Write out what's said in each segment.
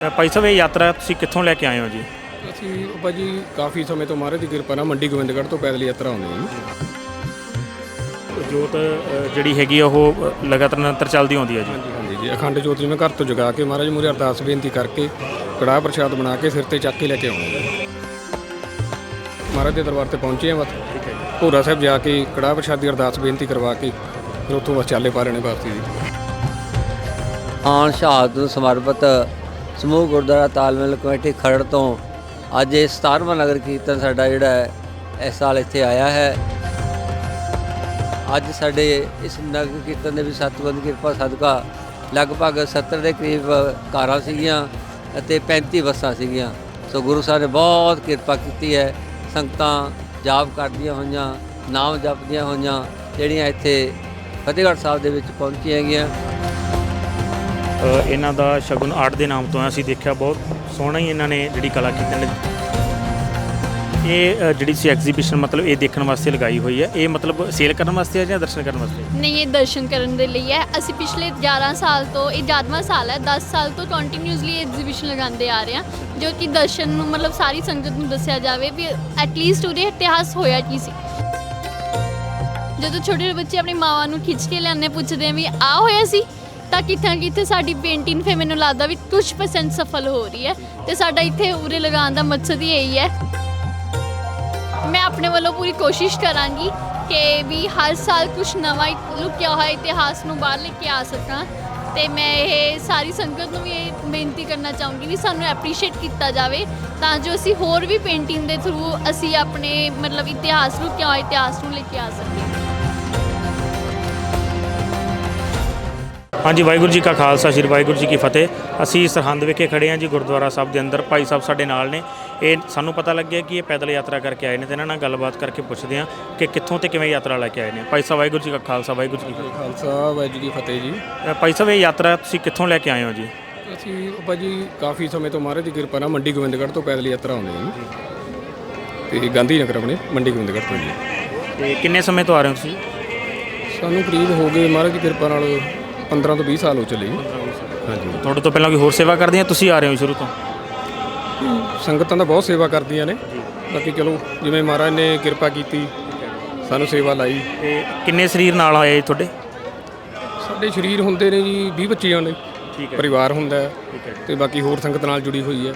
ਭਾਈ ਸਾਹਿਬ ਇਹ ਯਾਤਰਾ ਤੁਸੀਂ ਕਿੱਥੋਂ ਲੈ ਕੇ ਆਏ ਹੋ ਜੀ? ਅਸੀਂ ਭਾਜੀ ਕਾਫੀ ਸਮੇਂ ਤੋਂ ਮਹਾਰਾਜ ਦੀ ਕਿਰਪਾ ਨਾਲ ਮੰਡੀ ਗੋਬਿੰਦਗੜ੍ਹ ਤੋਂ ਪੈਦਲ ਯਾਤਰਾ ਆਉਂਦੇ ਹਾਂ ਜੀ। ਜੋਤ ਅ, ਜਿਹੜੀ ਹੈਗੀ ਆ ਉਹ ਅ, ਲਗਾਤਾਰ ਨਿਰੰਤਰ ਚੱਲਦੀ ਆਉਂਦੀ ਹੈ ਜੀ? ਹਾਂਜੀ ਹਾਂਜੀ ਜੀ ਅਖੰਡ ਜੋਤ ਜਿਵੇਂ ਘਰ ਤੋਂ ਜਗਾ ਕੇ ਮਹਾਰਾਜ ਮੂਰੇ ਅਰਦਾਸ ਬੇਨਤੀ ਕਰਕੇ ਕੜਾਹ ਪ੍ਰਸ਼ਾਦ ਬਣਾ ਕੇ ਸਿਰ ਤੇ ਚੱਕ ਕੇ ਲੈ ਕੇ ਆਉਂਦੇ ਹਾਂ ਮਹਾਰਾਜ ਦੇ ਦਰਬਾਰ ਤੇ ਪਹੁੰਚੇ ਹਾਂ ਬਸ। ਠੀਕ ਹੈ ਜੀ। ਭੋਰਾ ਸਾਹਿਬ ਜਾ ਕੇ ਕੜਾਹ ਪ੍ਰਸ਼ਾਦ ਦੀ ਅਰਦਾਸ ਬੇਨਤੀ ਕਰਵਾ ਕੇ ਫਿਰ ਉੱਥੋਂ ਬਸ ਚਾਲੇ ਪਾ ਲੈਣੇ ਵਾਪਸੀ ਜੀ। ਆਨ ਸ਼ਹਾਦਤ ਨੂੰ ਸਮਰਪਿਤ ਸਮੂਹ ਗੁਰਦੁਆਰਾ ਤਾਲਮੇਲ ਕਮੇਟੀ ਖਰੜ ਤੋਂ ਅੱਜ ਇਹ 17ਵਾਂ ਨਗਰ ਕੀਰਤਨ ਸਾਡਾ ਜਿਹੜਾ ਹੈ, ਇਸ ਸਾਲ ਇੱਥੇ ਆਇਆ ਹੈ। ਅੱਜ ਸਾਡੇ ਇਸ ਨਗਰ ਕੀਰਤਨ ਦੇ ਵਿੱਚ ਸਤਿਗੁਰਾਂ ਦੀ ਕਿਰਪਾ ਸਦਕਾ ਲਗਭਗ 70 ਦੇ ਕਰੀਬ ਕਾਰਾਂ ਸੀਗੀਆਂ ਅਤੇ 35 ਬੱਸਾਂ ਸੀਗੀਆਂ। ਸੋ ਗੁਰੂ ਸਾਹਿਬ ਨੇ ਬਹੁਤ ਕਿਰਪਾ ਕੀਤੀ ਹੈ। ਸੰਗਤਾਂ ਜਾਪ ਕਰਦੀਆਂ ਹੋਈਆਂ, ਨਾਮ ਜਪਦੀਆਂ ਹੋਈਆਂ, ਜਿਹੜੀਆਂ ਇੱਥੇ ਫਤਿਹਗੜ੍ਹ ਸਾਹਿਬ ਦੇ ਵਿੱਚ ਪਹੁੰਚੀਆਂ ਗਈਆਂ ਇਹਨਾਂ ਦਾ ਸ਼ਗੁਨ ਆਰਟ ਦੇ ਨਾਮ ਤੋਂ ਅਸੀਂ ਦੇਖਿਆ ਬਹੁਤ ਸੋਹਣਾ ਹੀ ਇਹਨਾਂ ਨੇ ਜਿਹੜੀ ਕਲਾ ਕੀਤੀ ਨੇ। ਇਹ ਜਿਹੜੀ ਸੀ ਐਗਜ਼ੀਬਿਸ਼ਨ ਮਤਲਬ ਇਹ ਦੇਖਣ ਵਾਸਤੇ ਲਗਾਈ ਹੋਈ ਹੈ। ਇਹ ਮਤਲਬ ਸੇਲ ਕਰਨ ਵਾਸਤੇ ਹੈ ਜਾਂ ਦਰਸ਼ਨ ਕਰਨ ਵਾਸਤੇ? ਨਹੀਂ, ਇਹ ਦਰਸ਼ਨ ਕਰਨ ਦੇ ਲਈ ਹੈ। ਅਸੀਂ ਪਿਛਲੇ 11 ਸਾਲ ਤੋਂ, ਇਹ 11ਵਾਂ ਸਾਲ ਹੈ 10 ਸਾਲ ਤੋਂ ਕੰਟੀਨਿਊਸਲੀ ਐਗਜ਼ੀਬਿਸ਼ਨ ਲਗਾਉਂਦੇ ਆ ਰਹੇ ਹਾਂ, ਜੋ ਕਿ ਦਰਸ਼ਨ ਨੂੰ, ਮਤਲਬ ਸਾਰੀ ਸੰਗਤ ਨੂੰ ਦੱਸਿਆ ਜਾਵੇ ਵੀ ਐਟਲੀਸਟ ਉਹਦੇ ਇਤਿਹਾਸ ਹੋਇਆ ਕੀ ਸੀ। ਜਦੋਂ ਛੋਟੇ ਛੋਟੇ ਬੱਚੇ ਆਪਣੀ ਮਾਵਾਂ ਨੂੰ ਖਿੱਚ ਕੇ ਲਿਆਉਂਦੇ ਪੁੱਛਦੇ ਆ ਵੀ ਆ ਹੋਇਆ ਸੀ? ਤਾਂ ਕਿਤੇ ਨਾ ਕਿਤੇ ਸਾਡੀ ਪੇਂਟਿੰਗ ਫੇ ਮੈਨੂੰ ਲੱਗਦਾ ਵੀ ਕੁਝ ਪਰਸੈਂਟ ਸਫਲ ਹੋ ਰਹੀ ਹੈ ਤੇ ਸਾਡਾ ਇੱਥੇ ਉਰੇ ਲਗਾਉਣ ਦਾ ਮਕਸਦ ਹੀ ਇਹੀ ਹੈ। ਮੈਂ ਆਪਣੇ ਵੱਲੋਂ ਪੂਰੀ ਕੋਸ਼ਿਸ਼ ਕਰਾਂਗੀ ਕਿ ਵੀ ਹਰ ਸਾਲ ਕੁਝ ਨਵਾਂ ਹੀ ਲੁਕਿਆ ਹੋਇਆ ਇਤਿਹਾਸ ਨੂੰ ਬਾਹਰ ਲੈ ਕੇ ਆ ਸਕਾਂ ਤੇ ਮੈਂ ਇਹ ਸਾਰੀ ਸੰਗਤ ਨੂੰ ਵੀ ਇਹ ਬੇਨਤੀ ਕਰਨਾ ਚਾਹੂੰਗੀ ਵੀ ਸਾਨੂੰ ਐਪਰੀਸ਼ੀਏਟ ਕੀਤਾ ਜਾਵੇ ਤਾਂ ਜੋ ਅਸੀਂ ਹੋਰ ਵੀ ਪੇਂਟਿੰਗ ਦੇ ਥਰੂ ਅਸੀਂ ਆਪਣੇ ਮਤਲਬ ਇਤਿਹਾਸ ਲੁਕਿਆ ਹੋਇਆ ਇਤਿਹਾਸ ਨੂੰ ਲੈ ਕੇ ਆ ਸਕੀਏ। ਹਾਂਜੀ ਵਾਹਿਗੁਰੂ ਜੀ ਕਾ ਖਾਲਸਾ ਸ੍ਰੀ ਵਾਹਿਗੁਰੂ ਜੀ ਕੀ ਫਤਿਹ। ਅਸੀਂ ਸਰਹੰਦ ਵਿਖੇ ਖੜੇ ਹਾਂ ਜੀ ਗੁਰਦੁਆਰਾ ਸਾਹਿਬ ਦੇ ਅੰਦਰ। ਭਾਈ ਸਾਹਿਬ ਸਾਡੇ ਨਾਲ ਨੇ। ਇਹ ਸਾਨੂੰ ਪਤਾ ਲੱਗਿਆ ਕਿ ਇਹ ਪੈਦਲ ਯਾਤਰਾ ਕਰਕੇ ਆਏ ਨੇ ਤੇ ਇਹਨਾਂ ਨਾਲ ਗੱਲਬਾਤ ਕਰਕੇ ਪੁੱਛਦੇ ਹਾਂ ਕਿ ਕਿੱਥੋਂ ਤੇ ਕਿਵੇਂ ਯਾਤਰਾ ਲੈ ਕੇ ਆਏ ਨੇ। ਭਾਈ ਸਾਹਿਬ ਵਾਹਿਗੁਰੂ ਜੀ ਕਾ ਖਾਲਸਾ ਵਾਹਿਗੁਰੂ ਜੀ ਕੀ ਫਤਿਹ। ਖਾਲਸਾ ਵਾਹਿਗੁਰੂ ਜੀ ਕੀ ਫਤਿਹ ਜੀ। ਅ, ਭਾਈ ਸਾਹਿਬ ਇਹ ਯਾਤਰਾ ਤੁਸੀਂ ਕਿੱਥੋਂ ਲੈ ਕੇ ਆਏ ਹੋ ਜੀ? ਅਸੀਂ ਭਾਜੀ ਕਾਫੀ ਸਮੇਂ ਤੋਂ ਮਹਾਰਾਜ ਦੀ ਕਿਰਪਾ ਨਾਲ ਮੰਡੀ ਗੋਬਿੰਦਗੜ੍ਹ ਤੋਂ ਪੈਦਲ ਯਾਤਰਾ ਆਉਂਦੇ ਹਾਂ ਜੀ। ਤੇ ਗਾਂਧੀ ਨਗਰ ਆਪਣੇ ਮੰਡੀ ਗੋਬਿੰਦਗੜ੍ਹ ਤੋਂ ਜੀ। ਤੇ ਕਿੰਨੇ ਸਮੇਂ ਤੋਂ ਆ ਰਹੇ ਹੋ ਤੁਸੀਂ? ਸਾਨੂੰ ਕਰੀਬ ਹੋ ਗਏ ਮਹਾਰਾਜ ਦੀ ਕਿਰਪਾ ਨਾਲ 15 ਤੋਂ 20 ਸਾਲ ਹੋ ਚੱਲੇ ਜੀ। ਹਾਂਜੀ। ਤੁਹਾਡੇ ਤੋਂ ਪਹਿਲਾਂ ਕੋਈ ਹੋਰ ਸੇਵਾ ਕਰਦੇ ਆ ਤੁਸੀਂ ਆ ਰਹੇ ਹੋ ਸ਼ੁਰੂ ਤੋਂ। ਸੰਗਤਾਂ ਦਾ ਬਹੁਤ ਸੇਵਾ ਕਰਦੀਆਂ ਨੇ। ਬਾਕੀ ਚਲੋ ਜਿਵੇਂ ਮਹਾਰਾਜ ਨੇ ਕਿਰਪਾ ਕੀਤੀ ਸਾਨੂੰ ਸੇਵਾ ਲਾਈ। ਤੇ ਕਿੰਨੇ ਸਰੀਰ ਨਾਲ ਆਏ ਤੁਹਾਡੇ? ਸਾਡੇ ਸਰੀਰ ਹੁੰਦੇ ਨੇ ਜੀ 20 ਬੱਚਿਆਂ ਦੇ। ਠੀਕ ਪਰਿਵਾਰ ਹੁੰਦਾ ਹੈ। ਹੈ। ਤੇ ਬਾਕੀ ਹੋਰ ਸੰਗਤ ਨਾਲ ਜੁੜੀ ਹੋਈ ਹੈ।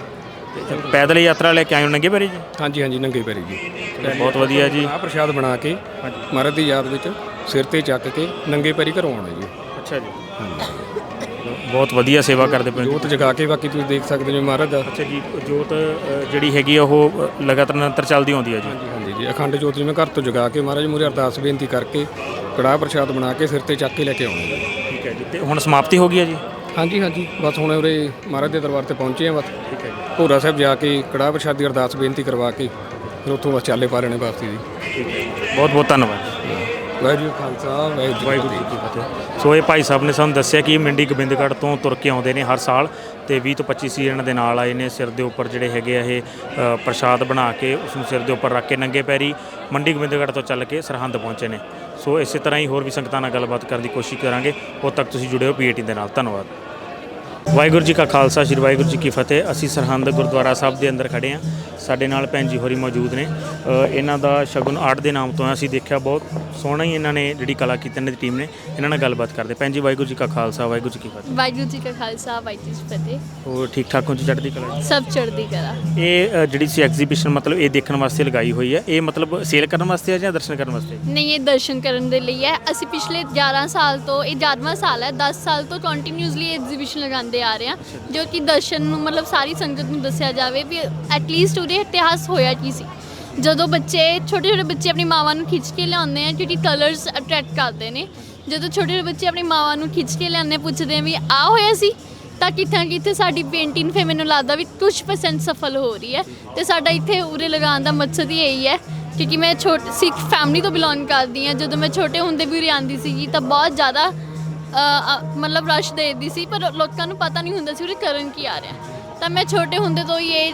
ਪੈਦਲ ਯਾਤਰਾ ਲੈ ਕੇ ਆਏ ਹੋ ਨੰਗੇ ਪੈਰੀ ਜੀ? ਹਾਂਜੀ ਹਾਂਜੀ ਨੰਗੇ ਪੈਰੀ ਜੀ। ਬਹੁਤ ਵਧੀਆ ਜੀ। ਆਹ ਪ੍ਰਸ਼ਾਦ ਬਣਾ ਕੇ ਮਹਾਰਾਜ ਦੀ ਯਾਦ ਵਿੱਚ ਸਿਰ ਤੇ ਚੱਕ ਕੇ ਨੰਗੇ ਪੈਰੀ ਘਰੋਂ ਆਉਣਾ ਜੀ। ਅੱਛਾ ਜੀ। ਬਹੁਤ ਵਧੀਆ ਸੇਵਾ ਕਰਦੇ ਪਏ ਜੋਤ ਜਗਾ ਕੇ ਬਾਕੀ ਤੁਸੀਂ ਦੇਖ ਸਕਦੇ ਹੋ ਮਹਾਰਾਜ ਦਾ। ਅੱਛਾ ਜੀ ਜੋਤ ਅ, ਜਿਹੜੀ ਹੈਗੀ ਆ ਉਹ ਅ, ਲਗਾਤਾਰ ਨਿਰੰਤਰ ਚੱਲਦੀ ਆਉਂਦੀ ਹੈ ਜੀ। ਹਾਂਜੀ ਹਾਂਜੀ ਜੀ। ਅਖੰਡ ਜੋਤ ਜਿਵੇਂ ਘਰ ਤੋਂ ਜਗਾ ਕੇ ਮਹਾਰਾਜ ਮੂਰੇ ਅਰਦਾਸ ਬੇਨਤੀ ਕਰਕੇ ਕੜਾਹ ਪ੍ਰਸ਼ਾਦ ਬਣਾ ਕੇ ਸਿਰ ਤੇ ਚੱਕ ਕੇ ਲੈ ਕੇ ਆਉਣਾ ਜੀ। ਠੀਕ ਹੈ ਜੀ। ਤੇ ਹੁਣ ਸਮਾਪਤੀ ਹੋ ਗਈ ਹੈ ਜੀ? ਹਾਂਜੀ ਹਾਂਜੀ। ਬਸ ਹੁਣ ਉਰੇ ਮਹਾਰਾਜ ਦੇ ਦਰਬਾਰ ਤੇ ਪਹੁੰਚੇ ਹਾਂ ਬਸ। ਠੀਕ ਹੈ ਜੀ। ਭੋਰਾ ਸਾਹਿਬ ਜਾ ਕੇ ਕੜਾਹ ਪ੍ਰਸ਼ਾਦ ਦੀ ਅਰਦਾਸ ਬੇਨਤੀ ਕਰਵਾ ਕੇ ਫਿਰ ਉੱਥੋਂ ਬਸ ਚਾਲੇ ਪਾ ਲੈਣੇ ਵਾਪਸੀ ਜੀ ਠੀਕ ਹੈ ਬਹੁਤ ਬਹੁਤ ਧੰਨਵਾਦ। ਵਾਹਿਗੁਰੂ ਖਾਲਸਾ ਵਾਹਿਗੁਰੂ ਵਾਹਿਗੁਰੂ ਜੀ ਕੀ ਫਤਿਹ। ਸੋ ਇਹ ਭਾਈ ਸਾਹਿਬ ਨੇ ਸਾਨੂੰ ਦੱਸਿਆ ਕਿ ਇਹ ਮੰਡੀ ਗੋਬਿੰਦਗੜ੍ਹ ਤੋਂ ਤੁਰ ਕੇ ਆਉਂਦੇ ਨੇ ਹਰ ਸਾਲ ਤੇ 20 ਤੋਂ 25 ਸੀ ਇਹਨਾਂ ਦੇ ਨਾਲ ਆਏ ਨੇ ਸਿਰ ਦੇ ਉੱਪਰ ਜਿਹੜੇ ਹੈਗੇ ਆ ਇਹ ਅ, ਪ੍ਰਸ਼ਾਦ ਬਣਾ ਕੇ ਉਸ ਨੂੰ ਸਿਰ ਦੇ ਉੱਪਰ ਰੱਖ ਕੇ ਨੰਗੇ ਪੈਰੀ ਮੰਡੀ ਗੋਬਿੰਦਗੜ੍ਹ ਤੋਂ ਚੱਲ ਕੇ ਸਰਹੰਦ ਪਹੁੰਚੇ ਨੇ। ਸੋ ਇਸੇ ਤਰ੍ਹਾਂ ਹੀ ਹੋਰ ਵੀ ਸੰਗਤਾਂ ਨਾਲ ਗੱਲਬਾਤ ਕਰਨ ਦੀ ਕੋਸ਼ਿਸ਼ ਕਰਾਂਗੇ। ਉਦੋਂ ਤੱਕ ਤੁਸੀਂ ਜੁੜੇ ਹੋ ਪੀਏਟੀ ਦੇ ਨਾਲ। ਧੰਨਵਾਦ। ਵਾਹਿਗੁਰੂ ਜੀ ਕਾ ਖਾਲਸਾ ਸ੍ਰੀ ਵਾਹਿਗੁਰੂ ਜੀ ਕੀ ਫਤਿਹ। ਅਸੀਂ ਸਰਹੰਦ ਗੁਰਦੁਆਰਾ ਸਾਹਿਬ ਦੇ ਅੰਦਰ ਖੜੇ ਹਾਂ। ਸਾਡੇ ਨਾਲ ਭੈਣ ਜੀ ਹੋਰੀ ਮੌਜੂਦ ਨੇ। ਇਹਨਾਂ ਦਾ ਸ਼ਗੁਨ ਆਰਟ ਦੇ ਨਾਮ ਤੋਂ ਅਸੀਂ ਦੇਖਿਆ ਬਹੁਤ ਸੋਹਣਾ ਹੀ ਇਹਨਾਂ ਨੇ ਜਿਹੜੀ ਕਲਾ ਕੀਤੀ ਇਹਨਾਂ ਦੀ ਟੀਮ ਨੇ। ਇਹਨਾਂ ਨਾਲ ਗੱਲਬਾਤ ਕਰਦੇ। ਭੈਣ ਜੀ ਵਾਹਿਗੁਰੂ ਜੀ ਕਾ ਖਾਲਸਾ ਵਾਹਿਗੁਰੂ ਜੀ ਕੀ ਫਤਿਹ। ਵਾਹਿਗੁਰੂ ਜੀ ਕਾ ਖਾਲਸਾ ਵਾਹਿਗੁਰੂ ਜੀ ਕੀ ਫਤਿਹ। ਹੋਰ ਠੀਕ ਠਾਕ ਹੋ ਚੜ੍ਹਦੀ ਕਲਾ? ਸਭ ਚੜ੍ਹਦੀ ਕਲਾ। ਇਹ ਜਿਹੜੀ ਸੀ ਐਗਜ਼ੀਬਿਸ਼ਨ ਮਤਲਬ ਇਹ ਦੇਖਣ ਵਾਸਤੇ ਲਗਾਈ ਹੋਈ ਹੈ। ਇਹ ਮਤਲਬ ਸੇਲ ਕਰਨ ਵਾਸਤੇ ਹੈ ਜਾਂ ਦਰਸ਼ਨ ਕਰਨ ਵਾਸਤੇ? ਨਹੀਂ ਇਹ ਦਰਸ਼ਨ ਕਰਨ ਦੇ ਲਈ ਹੈ। ਅਸੀਂ ਪਿਛਲੇ 11 ਸਾਲ ਤੋਂ ਇਹ 11ਵਾਂ ਸਾਲ ਹੈ। 10 ਸਾਲ ਤੋਂ ਕੰਟੀਨਿਊਸਲੀ ਐਗਜ਼ੀਬਿਸ਼ਨ ਲਗਾਉਂਦੇ ਆ ਰਹੇ ਹਾਂ ਜੋ ਕਿ ਦਰਸ਼ਨ ਨੂੰ, ਮਤਲਬ ਸਾਰੀ ਸੰਗਤ ਨੂੰ ਦੱਸਿਆ ਜਾਵੇ ਵੀ ਐਟਲੀਸਟ ਉਹਦੇ ਇਤਿਹਾਸ ਹੋਇਆ ਕੀ ਸੀ। ਜਦੋਂ ਬੱਚੇ ਛੋਟੇ ਛੋਟੇ ਬੱਚੇ ਆਪਣੀ ਮਾਵਾਂ ਨੂੰ ਖਿੱਚ ਕੇ ਲਿਆਉਂਦੇ ਆ, ਕਿਉਂਕਿ ਕਲਰਸ ਅਟਰੈਕਟ ਕਰਦੇ ਨੇ। ਜਦੋਂ ਛੋਟੇ ਛੋਟੇ ਬੱਚੇ ਆਪਣੀ ਮਾਵਾਂ ਨੂੰ ਖਿੱਚ ਕੇ ਲਿਆਉਂਦੇ ਪੁੱਛਦੇ ਆ ਵੀ ਆ ਹੋਇਆ ਸੀ, ਤਾਂ ਕਿੱਥੇ ਕਿੱਥੇ ਸਾਡੀ ਪੇਂਟਿੰਗ ਫੇ ਮੈਨੂੰ ਲੱਗਦਾ ਵੀ ਕੁਝ ਪਰਸੈਂਟ ਸਫਲ ਹੋ ਰਹੀ ਹੈ ਤੇ ਸਾਡਾ ਇੱਥੇ ਉਰੇ ਲਗਾਉਣ ਦਾ ਮਕਸਦ ਹੀ ਇਹੀ ਹੈ, ਕਿਉਂਕਿ ਮੈਂ ਛੋਟ, ਸਿੱਖ ਫੈਮਿਲੀ ਤੋਂ ਬਿਲੋਂਗ ਕਰਦੀ ਹਾਂ। ਜਦੋਂ ਮੈਂ ਛੋਟੇ ਹੁੰਦੇ ਵੀ ਉਰੇ ਆਉਂਦੀ ਸੀਗੀ, ਤਾਂ ਬਹੁਤ ਜ਼ਿਆਦਾ ਅ, ਅ, ਮਤਲਬ ਰਸ਼ ਦੇਦੀ ਸੀ ਪਰ ਲੋਕਾਂ ਨੂੰ ਪਤਾ ਨਹੀਂ ਹੁੰਦਾ ਸੀ ਉਰੇ ਕਰਨ ਕੀ ਆ ਰਿਹਾ। ਤਾਂ ਮੈਂ ਛੋਟੇ ਹੁੰਦੇ ਤੋਂ ਹੀ ਇਹ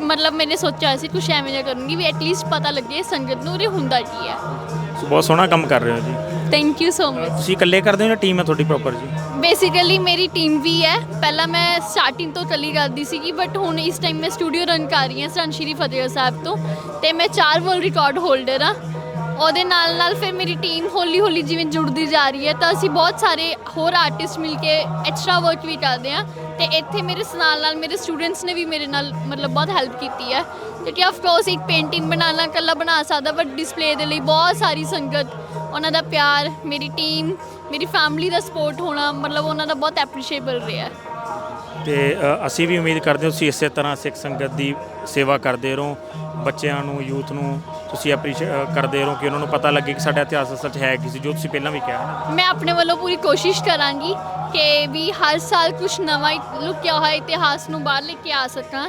ਮਤਲਬ ਮੈंने ਸੋਚਿਆ ਹੋਇਆ ਸੀ ਕੁਛ ਐਵੇਂ ਜਿਹਾ ਕਰੂੰਗੀ ਵੀ ਐਟਲੀਸਟ ਪਤਾ ਲੱਗੇ ਸੰਗਤ ਨੂੰ ਉਰੇ ਹੁੰਦਾ ਕੀ ਹੈ। ਸੋ ਬਹੁਤ ਸੋਹਣਾ ਕੰਮ ਕਰ ਰਹੇ ਹੋ ਜੀ। ਥੈਂਕ ਯੂ ਸੋ ਮਚ ਤੁਸੀਂ ਇਕੱਲੇ ਕਰਦੇ ਹੋ ਜਾਂ ਟੀਮ ਹੈ ਤੁਹਾਡੀ ਪ੍ਰੋਪਰ ਜੀ? ਬੇਸਿਕਲੀ ਮੇਰੀ ਟੀਮ ਵੀ ਹੈ। ਪਹਿਲਾਂ ਮੈਂ ਸਟਾਰਟਿੰਗ ਤੋਂ ਚੱਲੀ ਕਰਦੀ ਸੀਗੀ ਬਟ ਹੁਣ ਇਸ ਟਾਈਮ ਮੈਂ ਸਟੂਡੀਓ ਰਨ ਕਰ ਰਹੀ ਹਾਂ ਸਰਨ ਸ਼੍ਰੀ ਫਤਿਹਗੜ੍ਹ ਸਾਹਿਬ ਤੋਂ। ਤੇ ਮੈਂ ਚਾਰ ਵਰਲਡ ਰਿਕਾਰਡ ਹੋਲਡਰ ਹਾਂ। ਉਹਦੇ ਨਾਲ ਨਾਲ ਫਿਰ ਮੇਰੀ ਟੀਮ ਹੌਲੀ ਹੌਲੀ ਜਿਵੇਂ ਜੁੜਦੀ ਜਾ ਰਹੀ ਹੈ ਤਾਂ ਅਸੀਂ ਬਹੁਤ ਸਾਰੇ ਹੋਰ ਆਰਟਿਸਟ ਮਿਲ ਕੇ ਐਕਸਟਰਾ ਵਰਕ ਵੀ ਕਰਦੇ ਹਾਂ ਤੇ ਇੱਥੇ ਮੇਰੇ ਨਾਲ ਨਾਲ ਮੇਰੇ ਸਟੂਡੈਂਟਸ ਨੇ ਵੀ ਮੇਰੇ ਨਾਲ ਮਤਲਬ ਬਹੁਤ ਹੈਲਪ ਕੀਤੀ ਹੈ ਕਿਉਂਕਿ ਆਫ ਕੋਰਸ ਇੱਕ ਪੇਂਟਿੰਗ ਬਣਾਉਣਾ ਇਕੱਲਾ ਬਣਾ ਸਕਦਾ ਬਟ ਡਿਸਪਲੇ ਦੇ ਲਈ ਬਹੁਤ ਸਾਰੀ ਸੰਗਤ ਉਹਨਾਂ ਦਾ ਪਿਆਰ ਮੇਰੀ ਟੀਮ ਮੇਰੀ ਫੈਮਿਲੀ ਦਾ ਸਪੋਰਟ ਹੋਣਾ ਮਤਲਬ ਉਹਨਾਂ ਦਾ ਬਹੁਤ ਐਪਰੀਸ਼ੀਏਬਲ ਰਿਹਾ। ਤੇ ਅ, ਅਸੀਂ ਵੀ ਉਮੀਦ ਕਰਦੇ ਹਾਂ ਤੁਸੀਂ ਇਸੇ ਤਰ੍ਹਾਂ ਸਿੱਖ ਸੰਗਤ ਦੀ ਸੇਵਾ ਕਰਦੇ ਰਹੋ ਬੱਚਿਆਂ ਨੂੰ ਯੂਥ ਨੂੰ ਤੁਸੀਂ ਐਪਰੀਸ਼ੀਏਟ ਕਰਦੇ ਰਹੋ ਕਿ ਉਹਨਾਂ ਨੂੰ ਪਤਾ ਲੱਗੇ ਕਿ ਸਾਡਾ ਇਤਿਹਾਸ ਅਸਲ 'ਚ ਹੈ ਕੀ ਸੀ ਜੋ ਤੁਸੀਂ ਪਹਿਲਾਂ ਵੀ ਕਿਹਾ ਨਾ। ਮੈਂ ਆਪਣੇ ਵੱਲੋਂ ਪੂਰੀ ਕੋਸ਼ਿਸ਼ ਕਰਾਂਗੀ ਕਿ ਵੀ ਹਰ ਸਾਲ ਕੁਝ ਨਵਾਂ ਲੁਕਿਆ ਹੋਇਆ ਇਤਿਹਾਸ ਨੂੰ ਬਾਹਰ ਲੈ ਕੇ ਆ ਸਕਾਂ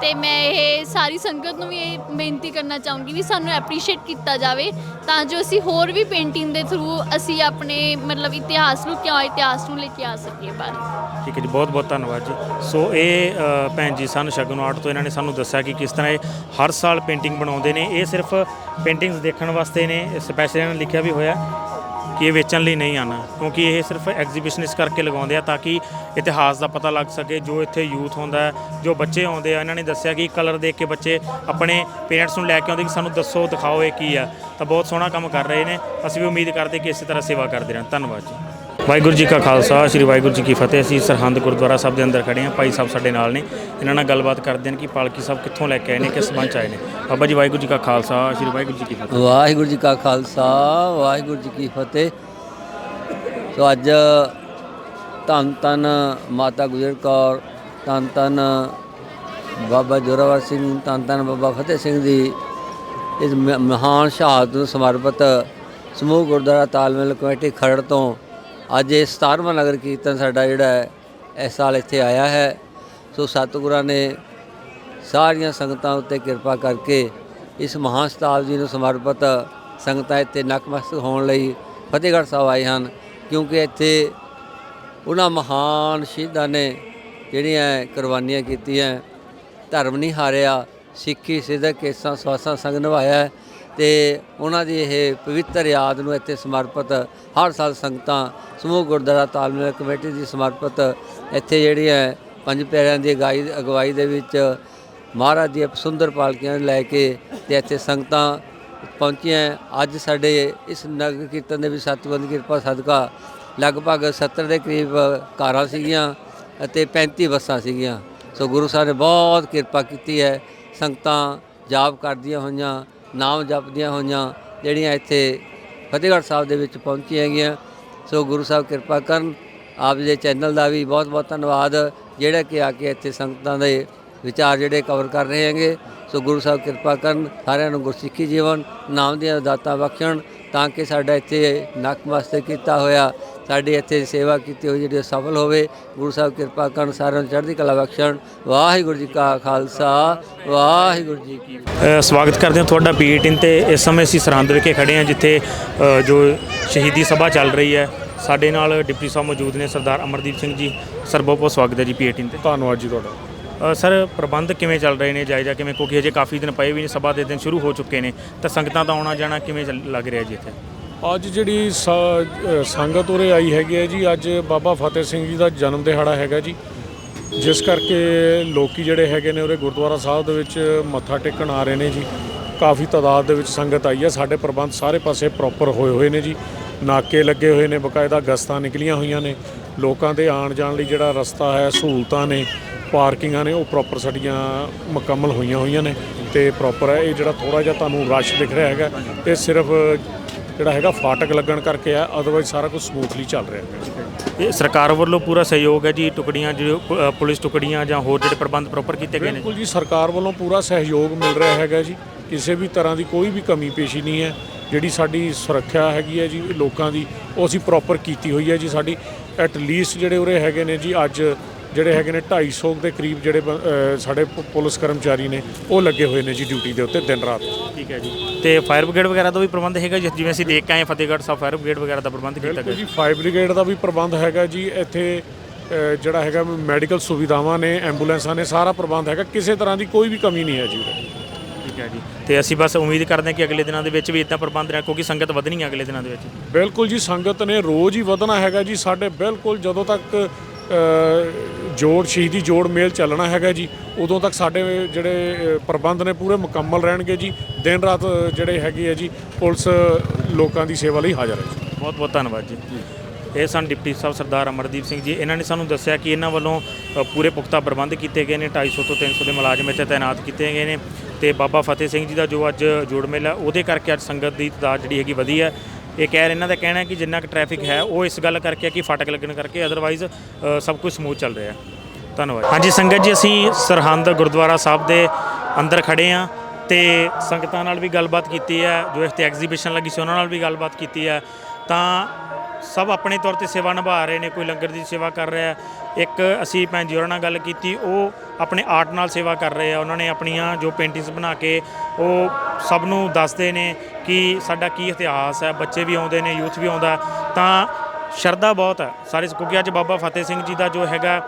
ਤੇ ਮੈਂ ਇਹ ਸਾਰੀ ਸੰਗਤ ਨੂੰ ਵੀ ਇਹ ਬੇਨਤੀ ਕਰਨਾ ਚਾਹੂੰਗੀ ਵੀ ਸਾਨੂੰ ਐਪਰੀਸ਼ੀਏਟ ਕੀਤਾ ਜਾਵੇ ਤਾਂ ਜੋ ਅਸੀਂ ਹੋਰ ਵੀ ਪੇਂਟਿੰਗ ਦੇ ਥਰੂ ਅਸੀਂ ਆਪਣੇ ਮਤਲਬ ਇਤਿਹਾਸ ਲੁਕਿਆ ਹੋਇਆ ਇਤਿਹਾਸ ਨੂੰ ਲੈ ਕੇ ਆ ਸਕੀਏ ਬਾਹਰ। ਠੀਕ ਹੈ ਜੀ ਬਹੁਤ ਬਹੁਤ ਧੰਨਵਾਦ ਜੀ। ਸੋ ਇਹ ਅ, ਭੈਣ ਜੀ ਸਨ ਸ਼ਗਨ ਆਰਟ ਤੋਂ ਇਹਨਾਂ ਨੇ ਸਾਨੂੰ ਦੱਸਿਆ ਕਿ ਕਿਸ ਤਰ੍ਹਾਂ ਇਹ ਹਰ ਸਾਲ ਪੇਂਟਿੰਗ ਬਣਾਉਂਦੇ ਨੇ। ਇਹ ਸਿਰਫ ਪੇਂਟਿੰਗਸ ਦੇਖਣ ਵਾਸਤੇ ਨੇ, ਸਪੈਸ਼ਲ ਇਹਨਾਂ ਨੇ ਲਿਖਿਆ ਵੀ ਹੋਇਆ ਕਿ ਇਹ ਵੇਚਣ ਲਈ ਨਹੀਂ ਆਣਾ ਕਿਉਂਕਿ ਇਹ ਸਿਰਫ ਐਗਜ਼ੀਬਿਸ਼ਨ ਇਸ ਕਰਕੇ ਲਗਾਉਂਦੇ ਆ ਤਾਂ ਕਿ ਇਤਿਹਾਸ ਦਾ ਪਤਾ ਲੱਗ ਸਕੇ, ਜੋ ਇੱਥੇ ਯੂਥ ਹੁੰਦਾ ਜੋ ਬੱਚੇ ਆਉਂਦੇ ਆ, ਇਹਨਾਂ ਨੇ ਦੱਸਿਆ ਕਿ ਕਲਰ ਦੇਖ ਕੇ ਬੱਚੇ ਆਪਣੇ ਪੇਰੈਂਟਸ ਨੂੰ ਲੈ ਕੇ ਆਉਂਦੇ ਕਿ ਸਾਨੂੰ ਦੱਸੋ, ਦਿਖਾਓ ਇਹ ਕੀ ਆ। ਤਾਂ ਬਹੁਤ ਸੋਹਣਾ ਕੰਮ ਕਰ ਰਹੇ ਨੇ, ਅਸੀਂ ਵੀ ਉਮੀਦ ਕਰਦੇ ਕਿ ਇਸੇ ਤਰ੍ਹਾਂ ਸੇਵਾ ਕਰਦੇ ਰਹਿਣ। ਧੰਨਵਾਦ ਜੀ। ਵਾਹਿਗੁਰੂ ਜੀ ਕਾ ਖਾਲਸਾ, ਸ੍ਰੀ ਵਾਹਿਗੁਰੂ ਜੀ ਕੀ ਫਤਿਹ। ਅਸੀਂ ਸਰਹੰਦ ਗੁਰਦੁਆਰਾ ਸਾਹਿਬ ਦੇ ਅੰਦਰ ਖੜੇ ਹਾਂ। ਭਾਈ ਸਾਹਿਬ ਸਾਡੇ ਨਾਲ ਨੇ। ਇਹਨਾਂ ਨਾਲ ਗੱਲਬਾਤ ਕਰਦੇ ਨੇ ਕਿ ਪਾਲਕੀ ਸਾਹਿਬ ਕਿੱਥੋਂ ਲੈ ਕੇ ਆਏ ਨੇ, ਕਿਸ ਸੰਬੰਧ 'ਚ ਆਏ ਨੇ। ਬਾਬਾ ਜੀ, ਵਾਹਿਗੁਰੂ ਜੀ ਕਾ ਖਾਲਸਾ, ਸ੍ਰੀ ਵਾਹਿਗੁਰੂ ਜੀ ਕੀ ਫਤਿਹ। ਵਾਹਿਗੁਰੂ ਜੀ ਕਾ ਖਾਲਸਾ, ਵਾਹਿਗੁਰੂ ਜੀ ਕੀ ਫਤਿਹ। ਸੋ ਅੱਜ ਧੰਨ ਧੰਨ ਮਾਤਾ ਗੁਜਰ ਕੌਰ, ਧੰਨ ਧੰਨ ਬਾਬਾ ਜੋਰਾਵਰ ਸਿੰਘ, ਧੰਨ ਧੰਨ ਬਾਬਾ ਫਤਿਹ ਸਿੰਘ ਦੀ ਇਸ ਮ- ਮਹਾਨ ਸ਼ਹਾਦਤ ਨੂੰ ਸਮਰਪਿਤ ਸਮੂਹ ਗੁਰਦੁਆਰਾ ਤਾਲਮੇਲ ਕਮੇਟੀ ਖਰੜ ਤੋਂ ਅੱਜ ਇਹ 17ਵਾਂ ਨਗਰ ਕੀਰਤਨ ਸਾਡਾ ਜਿਹੜਾ ਹੈ, ਇਸ ਸਾਲ ਇੱਥੇ ਆਇਆ ਹੈ। ਸੋ ਸਤਿਗੁਰਾਂ ਨੇ ਸਾਰੀਆਂ ਸੰਗਤਾਂ ਉੱਤੇ ਕਿਰਪਾ ਕਰਕੇ ਇਸ ਮਹਾਨ ਸ਼ਤਾਬਦੀ ਜੀ ਨੂੰ ਸਮਰਪਿਤ ਸੰਗਤਾਂ ਇੱਥੇ ਨਕਮਸਤਕ ਹੋਣ ਲਈ ਫਤਿਹਗੜ੍ਹ ਸਾਹਿਬ ਆਏ ਹਨ, ਕਿਉਂਕਿ ਇੱਥੇ ਉਹਨਾਂ ਮਹਾਨ ਸ਼ਹੀਦਾਂ ਨੇ ਜਿਹੜੀਆਂ ਕੁਰਬਾਨੀਆਂ ਕੀਤੀਆਂ, ਧਰਮ ਨਹੀਂ ਹਾਰਿਆ, ਸਿੱਖੀ, ਸਿੱਧਕ, ਕੇਸਾਂ, ਸਵਾਸਾਂ, ਸੰਗ ਨਿਭਾਇਆ ਤੇ ਉਹਨਾਂ ਦੀ ਇਹ ਪਵਿੱਤਰ ਯਾਦ ਨੂੰ ਇੱਥੇ ਸਮਰਪਿਤ ਹਰ ਸਾਲ ਸੰਗਤਾਂ ਸਮੂਹ ਗੁਰਦੁਆਰਾ ਤਾਲਮੇਲ ਕਮੇਟੀ ਦੀ ਸਮਰਪਿਤ ਇੱਥੇ ਜਿਹੜੀ ਹੈ ਪੰਜ ਪਿਆਰਿਆਂ ਦੀ ਅਗਾਈ ਅਗਵਾਈ ਦੇ ਵਿੱਚ ਮਹਾਰਾਜ ਦੀਆਂ ਸੁੰਦਰ ਪਾਲਕੀਆਂ ਲੈ ਕੇ ਤੇ ਇੱਥੇ ਸੰਗਤਾਂ ਪਹੁੰਚੀਆਂ। ਅੱਜ ਸਾਡੇ ਇਸ ਨਗਰ ਕੀਰਤਨ ਦੇ ਵਿੱਚ ਸਤਿਗੁਰਾਂ ਦੀ ਕਿਰਪਾ ਸਦਕਾ ਲਗਭਗ 70 ਦੇ ਕਰੀਬ ਕਾਰਾਂ ਸੀਗੀਆਂ ਅਤੇ 35 ਬੱਸਾਂ ਸੀਗੀਆਂ। ਸੋ ਗੁਰੂ ਸਾਹਿਬ ਨੇ ਬਹੁਤ ਕਿਰਪਾ ਕੀਤੀ ਹੈ। ਸੰਗਤਾਂ ਜਾਪ ਕਰਦੀਆਂ ਹੋਈਆਂ। ਨਾਮ ਜਪਦੀਆਂ ਹੋਈਆਂ ਜਿਹੜੀਆਂ ਇੱਥੇ ਫਤਿਹਗੜ੍ਹ ਸਾਹਿਬ ਦੇ ਵਿੱਚ ਪਹੁੰਚੀਆਂ ਹੈਗੀਆਂ। ਸੋ ਗੁਰੂ ਸਾਹਿਬ ਕਿਰਪਾ ਕਰਨ, ਆਪ ਦੇ ਚੈਨਲ ਦਾ ਵੀ ਬਹੁਤ ਬਹੁਤ ਧੰਨਵਾਦ, ਜਿਹੜਾ ਕਿ ਆ ਕੇ ਇੱਥੇ ਸੰਗਤਾਂ ਦੇ ਵਿਚਾਰ ਜਿਹੜੇ ਕਵਰ ਕਰ ਰਹੇ ਹੈਗੇ। ਸੋ ਗੁਰੂ ਸਾਹਿਬ ਕਿਰਪਾ ਕਰਨ, ਸਾਰਿਆਂ ਨੂੰ ਗੁਰਸਿੱਖੀ ਜੀਵਨ, ਨਾਮ ਦੀਆਂ ਦਾਤਾਂ ਬਖਸ਼ਣ ਤਾਂ ਕਿ ਸਾਡਾ ਇੱਥੇ ਨਕਮਸਤਕ ਕੀਤਾ ਹੋਇਆ ਸਾਡੀ ਇੱਥੇ ਸੇਵਾ ਕੀਤੀ ਹੋਈ ਜਿਹੜੀ ਉਹ ਸਫਲ ਹੋਵੇ। ਗੁਰੂ ਸਾਹਿਬ ਕਿਰਪਾ ਕਰਨ ਸਾਰਿਆਂ ਨੂੰ ਚੜ੍ਹਦੀ ਕਲਾ ਬਖਸ਼ਣ। ਵਾਹਿਗੁਰੂ ਜੀ ਕਾ ਖਾਲਸਾ ਵਾਹਿਗੁਰੂ ਜੀ ਕੀ ਫਤਿਹ। ਸਵਾਗਤ ਕਰਦੇ ਹਾਂ ਤੁਹਾਡਾ ਪੀ18 ਤੇ। ਇਸ ਸਮੇਂ ਅਸੀਂ ਸਰਹੰਦ ਵਿਖੇ ਖੜੇ ਹਾਂ ਜਿੱਥੇ ਜੋ ਸ਼ਹੀਦੀ ਸਭਾ ਚੱਲ ਰਹੀ ਹੈ। ਸਾਡੇ ਨਾਲ ਡਿਪਟੀ ਸਾਹਿਬ ਮੌਜੂਦ ਨੇ ਸਰਦਾਰ ਅਮਰਦੀਪ ਸਿੰਘ ਜੀ। ਸਰ ਬਹੁਤ ਬਹੁਤ ਸਵਾਗਤ ਹੈ ਜੀ ਪੀ18 ਤੇ। ਧੰਨਵਾਦ ਜੀ ਤੁਹਾਡਾ। ਸਰ, ਪ੍ਰਬੰਧ ਕਿਵੇਂ ਚੱਲ ਰਹੇ ਨੇ ਜਾਇਜ਼ਾ ਕਿਵੇਂ? ਕਿਉਂਕਿ ਅਜੇ ਕਾਫੀ ਦਿਨ ਪਏ ਵੀ ਨੇ, ਸਭਾ ਦੇ ਦਿਨ ਸ਼ੁਰੂ ਹੋ ਚੁੱਕੇ ਨੇ। ਤਾਂ ਸੰਗਤਾਂ ਦਾ ਆਉਣਾ ਜਾਣਾ ਕਿਵੇਂ ਲੱਗ ਰਿਹਾ ਜੀ ਇੱਥੇ? ਅੱਜ ਜਿਹੜੀ ਸ- ਸੰਗਤ ਉਰੇ ਆਈ ਹੈਗੀ ਹੈ ਜੀ, ਅੱਜ ਬਾਬਾ ਫਤਿਹ ਸਿੰਘ ਜੀ ਦਾ ਜਨਮ ਦਿਹਾੜਾ ਹੈਗਾ ਜੀ। ਜਿਸ ਕਰਕੇ ਲੋਕੀ ਜਿਹੜੇ ਹੈਗੇ ਨੇ ਉਰੇ ਗੁਰਦੁਆਰਾ ਸਾਹਿਬ ਦੇ ਵਿੱਚ ਮੱਥਾ ਟੇਕਣ ਆ ਰਹੇ ਨੇ ਜੀ। ਕਾਫੀ ਤਾਦਾਦ ਦੇ ਵਿੱਚ ਸੰਗਤ ਆਈ ਹੈ। ਸਾਡੇ ਪ੍ਰਬੰਧ ਸਾਰੇ ਪਾਸੇ ਪ੍ਰੋਪਰ ਹੋਏ ਹੋਏ ਨੇ ਜੀ। ਨਾਕੇ ਲੱਗੇ ਹੋਏ ਨੇ, ਬਕਾਇਦਾ ਗਸਤਾਂ ਨਿਕਲੀਆਂ ਹੋਈਆਂ ਨੇ। ਲੋਕਾਂ ਦੇ ਆਉਣ ਜਾਣ ਲਈ ਜਿਹੜਾ ਰਸਤਾ ਹੈ, ਸਹੂਲਤਾਂ ਨੇ ਪਾਰਕਿੰਗਾਂ ਨੇ ਉਹ ਪ੍ਰੋਪਰ ਸਾਡੀਆਂ ਮੁਕੰਮਲ ਹੋਈਆਂ ਹੋਈਆਂ ਨੇ ਤੇ ਪ੍ਰੋਪਰ ਹੈ। ਇਹ ਜਿਹੜਾ ਥੋੜਾ ਜਿਹਾ ਤੁਹਾਨੂੰ ਰਸ਼ ਦਿਖ ਰਿਹਾ ਹੈਗਾ ਇਹ ਸਿਰਫ ਜਿਹੜਾ ਹੈਗਾ ਫਾਟਕ ਲੱਗਣ ਕਰਕੇ ਆ ਅਦਰਵਾਈਜ਼ ਸਾਰਾ ਕੁਝ ਸਮੂਥਲੀ ਚੱਲ ਰਿਹਾ ਹੈ। ਇਹ ਸਰਕਾਰ ਵੱਲੋਂ ਪੂਰਾ ਸਹਿਯੋਗ ਹੈ ਜੀ ਟੁਕੜੀਆਂ ਜੋ ਅ, ਪੁਲਿਸ ਟੁਕੜੀਆਂ ਜਾਂ ਹੋਰ ਜਿਹੜੇ ਪ੍ਰਬੰਧ ਪ੍ਰੋਪਰ ਕੀਤੇ ਗਏ ਨੇ? ਬਿਲਕੁਲ ਜੀ ਸਰਕਾਰ ਵੱਲੋਂ ਪੂਰਾ ਸਹਿਯੋਗ ਮਿਲ ਰਿਹਾ ਹੈਗਾ ਜੀ। ਕਿਸੇ ਵੀ ਤਰ੍ਹਾਂ ਦੀ ਕੋਈ ਵੀ ਕਮੀ ਪੇਸ਼ੀ ਨਹੀਂ ਹੈ। ਜਿਹੜੀ ਸਾਡੀ ਸੁਰੱਖਿਆ ਹੈਗੀ ਹੈ ਜੀ ਲੋਕਾਂ ਦੀ ਉਹ ਅਸੀਂ ਪ੍ਰੋਪਰ ਕੀਤੀ ਹੋਈ ਹੈ ਜੀ ਸਾਡੀ। ਐਟ ਲੀਸਟ ਜਿਹੜੇ ਉਰੇ ਹੈਗੇ ਨੇ ਜੀ ਅੱਜ ਜਿਹੜੇ ਹੈਗੇ ਨੇ 250 ਦੇ ਕਰੀਬ ਜਿਹੜੇ ਸਾਡੇ ਪ- ਪੁਲਿਸ ਕਰਮਚਾਰੀ ਨੇ ਉਹ ਲੱਗੇ ਹੋਏ ਨੇ ਜੀ ਡਿਊਟੀ ਦੇ ਉੱਤੇ ਦਿਨ ਰਾਤ। ਠੀਕ ਹੈ ਜੀ। ਤੇ ਫਾਇਰ ਬ੍ਰਿਗੇਡ ਵਗੈਰਾ ਦਾ ਵੀ ਪ੍ਰਬੰਧ ਹੈਗਾ ਜੀ? ਜਿਵੇਂ ਅਸੀਂ ਦੇਖ ਕੇ ਆਏ ਹਾਂ ਫਤਿਹਗੜ੍ਹ ਸਾਹਿਬ ਫਾਇਰ ਬ੍ਰਿਗੇਡ ਵਗੈਰਾ ਦਾ ਪ੍ਰਬੰਧ ਕੀਤਾ ਬਿਲਕੁਲ ਗਿਆ ਜੀ ਫਾਇਰ ਬ੍ਰਿਗੇਡ ਦਾ ਵੀ ਪ੍ਰਬੰਧ ਹੈਗਾ ਜੀ। ਇੱਥੇ ਅ, ਜਿਹੜਾ ਹੈਗਾ ਮੈਡੀਕਲ ਸੁਵਿਧਾਵਾਂ ਨੇ ਐਂਬੂਲੈਂਸਾਂ ਨੇ ਸਾਰਾ ਪ੍ਰਬੰਧ ਹੈਗਾ। ਕਿਸੇ ਤਰ੍ਹਾਂ ਦੀ ਕੋਈ ਵੀ ਕਮੀ ਨਹੀਂ ਹੈ ਜੀ ਉਰੇ। ਠੀਕ ਹੈ ਜੀ। ਤੇ ਅਸੀਂ ਬਸ ਉਮੀਦ ਕਰਦੇ ਹਾਂ ਕਿ ਅਗਲੇ ਦਿਨਾਂ ਦੇ ਵਿੱਚ ਵੀ ਇਦਾਂ ਪ੍ਰਬੰਧ ਰਿਹਾ ਕਿਉਂਕਿ ਸੰਗਤ ਵਧਣੀ ਹੈ ਅਗਲੇ ਦਿਨਾਂ ਦੇ ਵਿੱਚ ਬਿਲਕੁਲ ਜੀ ਸੰਗਤ ਨੇ ਰੋਜ਼ ਹੀ ਵਧਣਾ ਹੈਗਾ ਜੀ। ਸਾਡੇ ਬਿਲਕੁਲ ਜਦੋਂ ਤੱਕ ਅ, ਜੋੜ ਸ਼ਹੀਦੀ ਜੋੜ ਮੇਲ ਚੱਲਣਾ ਹੈਗਾ ਜੀ। ਉਦੋਂ ਤੱਕ ਸਾਡੇ ਜਿਹੜੇ ਪ੍ਰਬੰਧ ਨੇ ਪੂਰੇ ਮੁਕੰਮਲ ਰਹਿਣਗੇ ਜੀ। ਦਿਨ ਰਾਤ ਜਿਹੜੇ ਹੈਗੇ ਆ ਜੀ, ਪੁਲਿਸ ਲੋਕਾਂ ਦੀ ਸੇਵਾ ਲਈ ਹਾਜ਼ਰ ਹੈ ਜੀ। ਬਹੁਤ ਬਹੁਤ ਧੰਨਵਾਦ ਜੀ। ਇਹ ਸਨ ਡਿਪਟੀ ਸਾਹਿਬ ਸਰਦਾਰ ਅਮਰਦੀਪ ਸਿੰਘ ਜੀ। ਇਹਨਾਂ ਨੇ ਸਾਨੂੰ ਦੱਸਿਆ ਕਿ ਇਹਨਾਂ ਵੱਲੋਂ ਪੂਰੇ ਪੁਖਤਾ ਪ੍ਰਬੰਧ ਕੀਤੇ ਗਏ ਨੇ। 250 ਤੋਂ 300 ਦੇ ਮੁਲਾਜ਼ਮ ਇੱਥੇ ਤਾਇਨਾਤ ਕੀਤੇ ਗਏ ਨੇ। ਤੇ ਬਾਬਾ ਫਤਿਹ ਸਿੰਘ ਜੀ ਦਾ ਜੋ ਅੱਜ ਜੋੜ ਮੇਲਾ ਉਹਦੇ ਕਰਕੇ ਅੱਜ ਸੰਗਤ ਦੀ ਤਾਦਾਦ ਜਿਹੜੀ ਹੈਗੀ ਵਧੀ ਹੈ। ਇਹ ਕਹਿ ਰਹੇ, ਇਹਨਾਂ ਦਾ ਕਹਿਣਾ ਹੈ ਕਿ ਜਿੰਨਾ ਕੁ ਟ੍ਰੈਫਿਕ ਹੈ, ਉਹ ਇਸ ਗੱਲ ਕਰਕੇ ਹੈ ਕਿ ਫਾਟਕ ਲੱਗਣ ਕਰਕੇ ਅਦਰਵਾਈਜ਼ ਸਭ ਕੁਝ ਸਮੂਥ ਚੱਲ ਰਿਹਾ ਹੈ। ਧੰਨਵਾਦ। ਹਾਂਜੀ ਸੰਗਤ ਜੀ, ਅਸੀਂ ਸਰਹੰਦ ਗੁਰਦੁਆਰਾ ਸਾਹਿਬ ਦੇ ਅੰਦਰ ਖੜੇ ਆ ਤੇ ਸੰਗਤਾਂ ਨਾਲ ਵੀ ਗੱਲਬਾਤ ਕੀਤੀ ਹੈ, ਜੋ ਇੱਥੇ ਐਗਜ਼ੀਬਿਸ਼ਨ ਲੱਗੀ ਸੀ, ਉਹਨਾਂ ਨਾਲ ਵੀ ਗੱਲਬਾਤ ਕੀਤੀ ਹੈ। ਤਾਂ ਸਭ ਆਪਣੇ ਤੌਰ ਤੇ ਸੇਵਾ ਨਿਭਾ ਰਹੇ ਨੇ, ਕੋਈ ਲੰਗਰ ਦੀ ਸੇਵਾ ਕਰ ਰਿਹਾ ਇੱਕ ਅਸੀਂ ਭੈਣ ਜੀ ਹੋਰਾਂ ਨਾਲ ਗੱਲ ਕੀਤੀ, ਉਹ ਆਪਣੇ ਆਰਟ ਨਾਲ ਸੇਵਾ ਕਰ ਰਹੇ ਆ। ਉਹਨਾਂ ਨੇ ਆਪਣੀਆਂ ਜੋ ਪੇਂਟਿੰਗਸ ਬਣਾ ਕੇ, ਉਹ ਸਭ ਨੂੰ ਦੱਸਦੇ ਨੇ ਕਿ ਸਾਡਾ ਕੀ ਇਤਿਹਾਸ ਹੈ। ਬੱਚੇ ਵੀ ਆਉਂਦੇ ਨੇ ਯੂਥ ਵੀ ਆਉਂਦਾ। ਤਾਂ ਸ਼ਰਧਾ ਬਹੁਤ ਹੈ। ਸਾਰੇ ਕਿਉਂਕਿ ਅੱਜ ਬਾਬਾ ਫਤਿਹ ਸਿੰਘ ਜੀ ਦਾ ਜੋ ਹੈਗਾ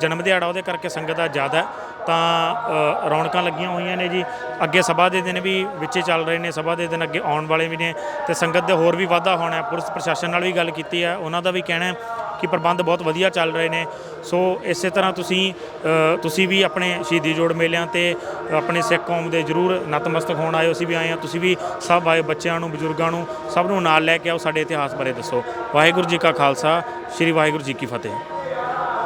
ਜਨਮ ਦਿਹਾੜਾ ਉਹਦੇ ਕਰਕੇ ਸੰਗਤ ਦਾ ਜ਼ਿਆਦਾ ਤਾਂ ਰੌਣਕਾਂ ਲੱਗੀਆਂ ਹੋਈਆਂ ਨੇ ਜੀ। ਅੱਗੇ ਸਭਾ ਦੇ ਦਿਨ ਵੀ ਵਿੱਚੇ ਚੱਲ ਰਹੇ ਨੇ, ਸਭਾ ਦੇ ਦਿਨ ਅੱਗੇ ਆਉਣ ਵਾਲੇ ਵੀ ਨੇ ਤੇ ਸੰਗਤ ਦੇ ਹੋਰ ਵੀ ਵਾਧਾ ਹੋਣਾ ਹੈ ਪੁਲਿਸ ਪ੍ਰਸ਼ਾਸਨ ਨਾਲ ਵੀ ਗੱਲ ਕੀਤੀ ਹੈ, ਉਹਨਾਂ ਦਾ ਵੀ ਕਹਿਣਾ ਹੈ ਕਿ ਪ੍ਰਬੰਧ ਬਹੁਤ ਵਧੀਆ ਚੱਲ ਰਹੇ ਨੇ। ਸੋ ਇਸੇ ਤਰ੍ਹਾਂ ਤੁਸੀਂ ਤੁਸੀਂ ਵੀ ਆਪਣੇ ਸ਼ਹੀਦੀ ਜੋੜ ਮੇਲਿਆਂ ਤੇ ਆਪਣੇ ਸਿੱਖ ਕੌਮ ਦੇ ਜਰੂਰ ਨਤਮਸਤਕ ਹੋਣ ਆਏ ਹੋ। ਅਸੀਂ ਵੀ ਆਏ ਹਾਂ, ਤੁਸੀਂ ਵੀ ਸਭ ਆਏ ਬੱਚਿਆਂ ਨੂੰ, ਬਜ਼ੁਰਗਾਂ ਨੂੰ, ਸਭ ਨੂੰ ਨਾਲ ਲੈ ਕੇ ਆਓ, ਸਾਡੇ ਇਤਿਹਾਸ ਬਾਰੇ ਦੱਸੋ। ਵਾਹਿਗੁਰੂ ਜੀ ਕਾ ਖਾਲਸਾ, ਸ੍ਰੀ ਵਾਹਿਗੁਰੂ ਜੀ ਕੀ ਫਤਿਹ।